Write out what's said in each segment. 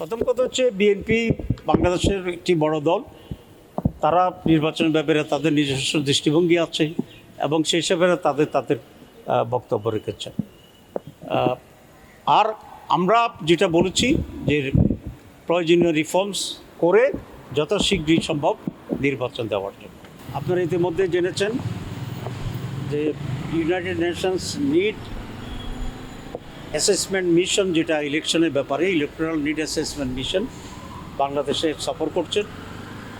প্রথম কথা হচ্ছে বিএনপি বাংলাদেশের একটি বড় দল। তারা নির্বাচনের ব্যাপারে তাদের নিজস্ব দৃষ্টিভঙ্গি আছে এবং সেই হিসাবে তাদের তাদের বক্তব্য রেখেছেন। আহ, আর আমরা যেটা বলেছি যে প্রয়োজনীয় রিফর্মস করে যত শীঘ্রই সম্ভব নির্বাচন দেওয়ার জন্য। আপনারা ইতিমধ্যে জেনেছেন যে United Nations need assessment mission যেটা ইলেকশনের ব্যাপারে ইলেকট্রাল নিড অ্যাসেসমেন্ট মিশন বাংলাদেশে সফর করছেন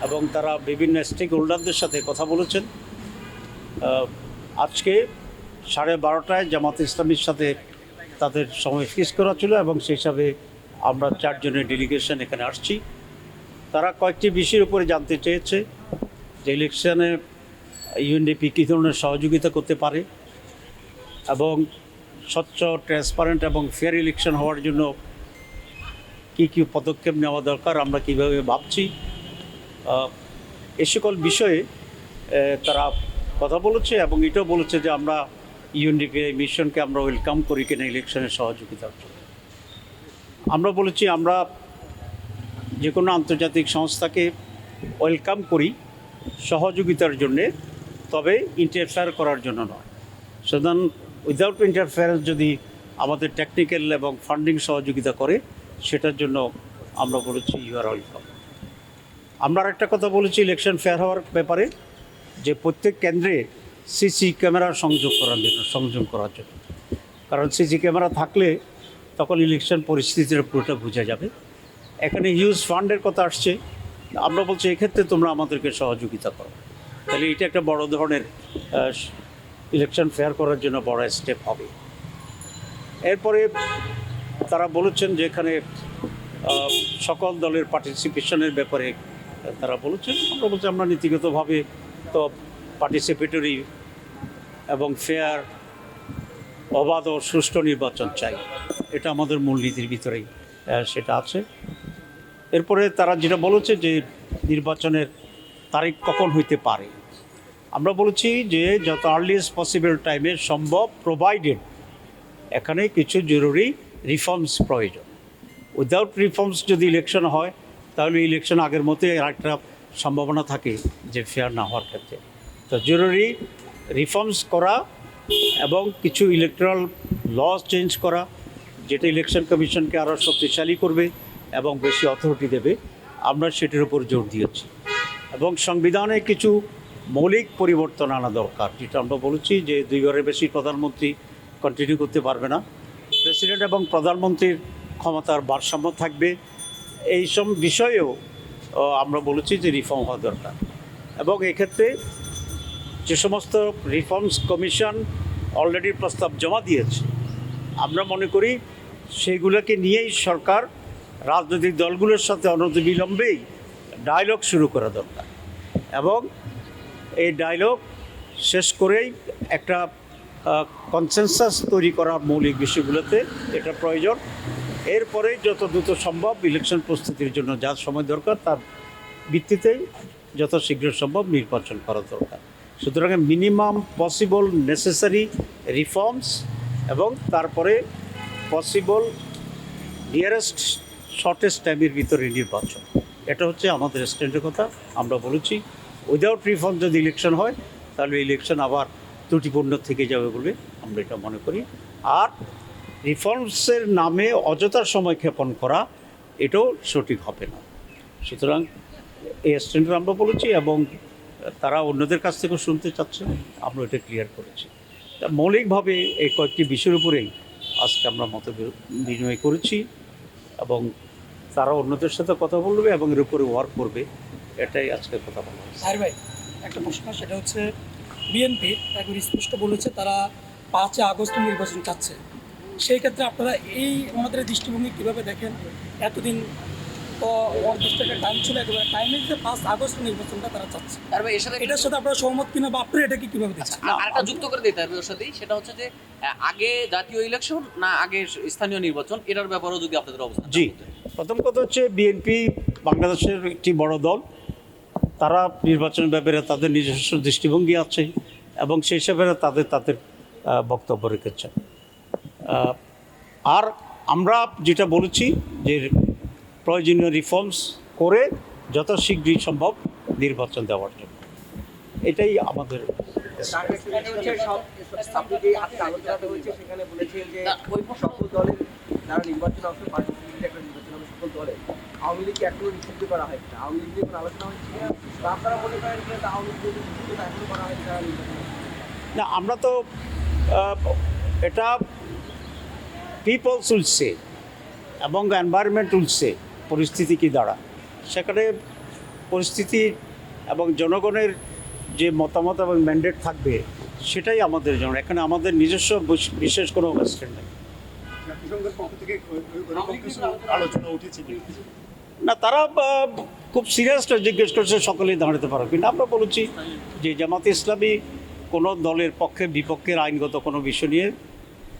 এবং তারা বিভিন্ন স্টেক হোল্ডারদের সাথে কথা বলেছেন। আজকে সাড়ে বারোটায় জামাত ইসলামীর সাথে তাদের সময় ফিক্স করা ছিল এবং সেই হিসাবে আমরা চারজনের ডেলিগেশন এখানে আসছি। তারা কয়েকটি বিষয়ের উপরে জানতে চেয়েছে যে ইলেকশনে ইউএনডিপি কী ধরনের সহযোগিতা করতে পারে এবং স্বচ্ছ ট্রান্সপারেন্ট এবং ফেয়ার ইলেকশন হওয়ার জন্য কী কী পদক্ষেপ নেওয়া দরকার আমরা কীভাবে ভাবছি? এ সকল বিষয়ে তারা কথা বলেছে এবং এটাও বলেছে যে আমরা ইউএনডিপি মিশনকে আমরা ওয়েলকাম করি কিনা ইলেকশনের সহযোগিতার জন্য। আমরা বলেছি আমরা যে কোনো আন্তর্জাতিক সংস্থাকে ওয়েলকাম করি সহযোগিতার জন্যে, তবে ইন্টারফেয়ার করার জন্য নয়। সুতরাং উইদাউট ইন্টারফেয়ারেন্স যদি আমাদের টেকনিক্যাল এবং ফান্ডিং সহযোগিতা করে, সেটার জন্য আমরা বলেছি ইউ আর ওয়েলকাম আমরা একটা কথা বলেছি ইলেকশন ফেয়ার হওয়ার ব্যাপারে, যে প্রত্যেক কেন্দ্রে সিসি ক্যামেরা সংযোগ করার জন্য, সংযোগ করার জন্য। কারণ সিসি ক্যামেরা থাকলে তখন ইলেকশন পরিস্থিতির পুরোটা বোঝা যাবে। এখানে হিউজ ফান্ডের কথা আসছে। আমরা বলছি, এক্ষেত্রে তোমরা আমাদেরকে সহযোগিতা করো। তাহলে এটা একটা বড় ধরনের ইলেকশন ফেয়ার করার জন্য বড় স্টেপ হবে। এরপরে তারা বলেছেন যে এখানে সকল দলের পার্টিসিপেশনের ব্যাপারে তারা বলেছেন, আমরা বলছি আমরা নীতিগতভাবে তো পার্টিসিপেটরি এবং ফেয়ার অবাধ ও সুষ্ঠু নির্বাচন চাই। এটা আমাদের মূলনীতির ভিতরেই সেটা আছে। এরপরে তারা যেটা বলেছে যে নির্বাচনের তারিখ কখন হইতে পারে? আমরা বলেছি যে যত আর্লিয়েস্ট পসিবল টাইমে সম্ভব প্রোভাইডেড এখানে কিছু জরুরি রিফর্মস প্রয়োজন। উইদাউট রিফর্মস যদি ইলেকশন হয়, তাহলে ইলেকশন আগের মতোই একটা সম্ভাবনা থাকে যে ফেয়ার না হওয়ার ক্ষেত্রে। তো জরুরি রিফর্মস করা এবং কিছু ইলেকট্রাল ল চেঞ্জ করা, যেটা ইলেকশন কমিশনকে আরও শক্তিশালী করবে এবং বেশি অথরিটি দেবে, আমরা সেটির উপর জোর দিয়েছি। এবং সংবিধানে কিছু মৌলিক পরিবর্তন আনা দরকার। যেটা আমরা বলেছি যে দুই দুইবারের বেশি প্রধানমন্ত্রী কন্টিনিউ করতে পারবে না। প্রেসিডেন্ট এবং প্রধানমন্ত্রীর ক্ষমতার ভারসাম্য থাকবে। এই সব বিষয়েও আমরা বলেছি যে রিফর্ম হওয়া দরকার। এবং এক্ষেত্রে যে সমস্ত রিফর্মস কমিশন অলরেডি প্রস্তাব জমা দিয়েছে, আমরা মনে করি সেইগুলোকে নিয়েই সরকার রাজনৈতিক দলগুলোর সাথে অনতি অনতিবিলম্বেই ডায়লগ শুরু করা দরকার। এবং এই ডায়লগ শেষ করেই একটা কনসেনসাস তৈরি করা মৌলিক বিষয়গুলোতে এটা প্রয়োজন। এরপরে যত দ্রুত সম্ভব ইলেকশন প্রস্তুতির জন্য যা সময় দরকার তার ভিত্তিতেই যত শীঘ্র সম্ভব নির্বাচন করা দরকার। সুতরাং মিনিমাম পসিবল নেসেসারি রিফর্মস এবং তারপরে পসিবল নিয়ারেস্ট শর্টেস্ট টাইমের ভিতরে নির্বাচন। এটা হচ্ছে আমাদের স্ট্যান্ডের কথা, আমরা বলেছি উইদাউট রিফর্ম যদি ইলেকশন হয়, তাহলে ইলেকশন আবার ত্রুটিপূর্ণ থেকে যাবে বলে আমরা এটা মনে করি। আর রিফর্মসের নামে অযথা সময় ক্ষেপণ করা, এটাও সঠিক হবে না। সুতরাং এই স্ট্যান্ডার্ড আমরা বলেছি এবং তারা অন্যদের কাছ থেকেও শুনতে চাচ্ছে, আমরা এটা ক্লিয়ার করেছি। তা মৌলিকভাবে এই কয়েকটি বিষয়ের উপরেই আজকে আমরা মত বিনিময় করেছি এবং তারা অন্যদের সাথে কথা বলবে এবং এর উপরে ওয়ার্ক করবে। এটাই আজকে কথা বলা হয়েছে। আর ভাই একটা প্রশ্ন সেটা হচ্ছে বিএনপি একবার স্পষ্ট বলেছে তারা পাঁচই আগস্ট নির্বাচন চাচ্ছে। সেই ক্ষেত্রে আপনারা এই আমাদের দৃষ্টিভঙ্গি কীভাবে দেখেন? এতদিন তো একটা টাইম ছিল একেবারে টাইমের যে পাঁচ আগস্ট নির্বাচনটা তারা চাচ্ছে। তারপরে এর সাথে এটার সাথে আপনারা সহমত কিনা বা আপনারা এটাকে কীভাবে দেখছেন? না, আরেকটা যুক্ত করে দিতে হবে ওর সাথেই সেটা হচ্ছে যে আগে জাতীয় ইলেকশন না আগে স্থানীয় নির্বাচন এটার ব্যাপারেও যদি আপনাদের অবস্থান জি। প্রথম কথা হচ্ছে বিএনপি বাংলাদেশের একটি বড় দল। তারা নির্বাচনের ব্যাপারে তাদের নিজস্ব দৃষ্টিভঙ্গি আছে এবং সেই হিসাবে তাদের তাদের বক্তব্য রেখেছেন। আর আমরা যেটা বলেছি যে প্রয়োজনীয় রিফর্মস করে যত শীঘ্রই সম্ভব নির্বাচন দেওয়ার জন্য। এটাই আমাদের দলের আওয়ামী লীগকে এখনও নিষিদ্ধ করা হয়নি আওয়ামী লীগ নিয়ে কোনো আলোচনা হচ্ছে বা আপনারা মনে করেন যে আওয়ামী লীগ নিষিদ্ধ এখনও করা হয়নি না আমরা তো এটা পিপলস উলসে এবং এনভায়রনমেন্ট উলসে পরিস্থিতি কি দাঁড়া সেখানে পরিস্থিতি এবং জনগণের যে মতামত এবং ম্যান্ডেট থাকবে সেটাই আমাদের জন্য। এখানে আমাদের নিজস্ব বিশেষ কোনো ওয়েস্টার্ন নেই। জাতিসংঘের পক্ষ থেকে আলোচনা উঠেছে না তারা খুব সিরিয়াসটা জিজ্ঞেস করছে সকলেই দাঁড়াতে পারবে কিন্তু আমরা বলেছি যে জামাত ইসলামী কোনো দলের পক্ষে বিপক্ষের আইনগত কোনো বিষয় নিয়ে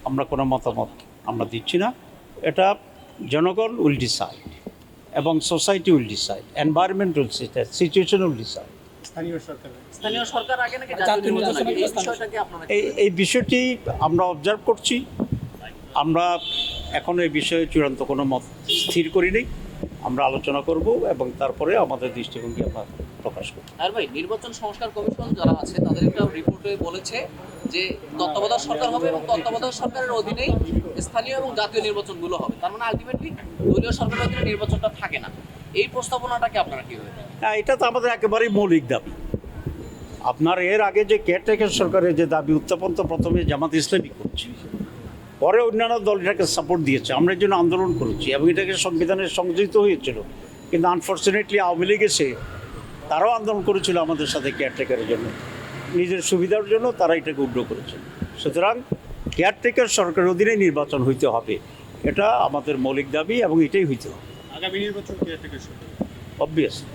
আমরা কোনো মতামত আমরা দিচ্ছি না। এটা জনগণ উইল ডিসাইড এবং society will decide environment will decide situation will decide স্থানীয় সরকার। স্থানীয় সরকার আগে নাকি জাতীয় জাতীয় নির্বাচন নির্বাচন আগে এই আগে বিষয়টাকে আপনারা এই এই বিষয়টি আমরা অবজার্ভ করছি। আমরা এখনও এই বিষয়ে চূড়ান্ত কোনো মত স্থির করিনি। আমরা আলোচনা করব এবং তারপরে আমাদের দৃষ্টিভঙ্গি আমরা প্রকাশ করব। আর ভাই নির্বাচন সংস্কার কমিশন যারা আছে তাদের একটা রিপোর্টে বলেছে যে তত্ত্বাবধায়ক সরকার হবে এবং তত্ত্বাবধায়ক সরকারের অধীনেই স্থানীয় এবং জাতীয় নির্বাচনগুলো হবে। তার মানে আলটিমেটলি দলীয় সরকারের অধীনে নির্বাচনটা থাকে না। এই প্রস্তাবনাটাকে আপনারা কীভাবে? হ্যাঁ এটা তো আমাদের একেবারেই মৌলিক দাবি। আপনার এর আগে যে কেয়ারটেকার সরকারের যে দাবি উত্থাপন তো প্রথমে জামাত ইসলামী করছে। পরে অন্যান্য দল এটাকে সাপোর্ট দিয়েছে। আমরা এর জন্য আন্দোলন করেছি এবং এটাকে সংবিধানে সংযোজিত হয়েছিল। কিন্তু আনফর্চুনেটলি আওয়ামী লীগ এসে তারাও আন্দোলন করেছিল আমাদের সাথে কেয়ারটেকারের জন্য। নিজের সুবিধার জন্য তারা এটাকে উগ্র করেছে। সুতরাং কেয়ারটেকার সরকারের অধীনে নির্বাচন হইতে হবে। এটা আমাদের মৌলিক দাবি এবং এটাই হইতে হবে। আগামী নির্বাচন কেয়ারটেকার কিছু অবভিয়াসলি